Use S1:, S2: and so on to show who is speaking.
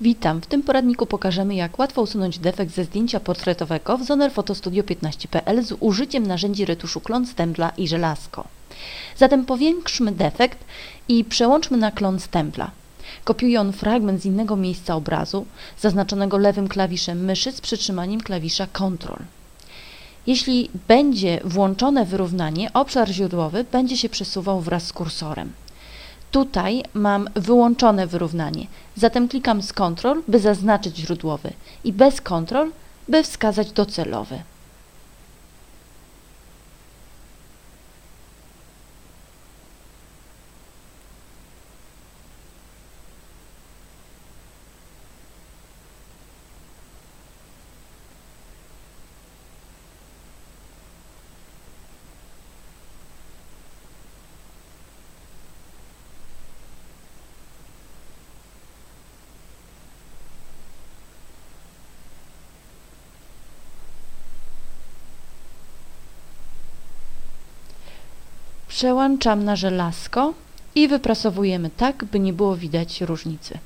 S1: Witam. W tym poradniku pokażemy jak łatwo usunąć defekt ze zdjęcia portretowego w Zoner Photostudio 15.pl z użyciem narzędzi retuszu klon, stempla i żelazko. Zatem powiększmy defekt i przełączmy na klon stempla. Kopiuje on fragment z innego miejsca obrazu, zaznaczonego lewym klawiszem myszy z przytrzymaniem klawisza Ctrl. Jeśli będzie włączone wyrównanie, obszar źródłowy będzie się przesuwał wraz z kursorem. Tutaj mam wyłączone wyrównanie, zatem klikam z Ctrl, by zaznaczyć źródłowy i bez Ctrl, by wskazać docelowy. Przełączam na żelazko i wyprasowujemy tak, by nie było widać różnicy.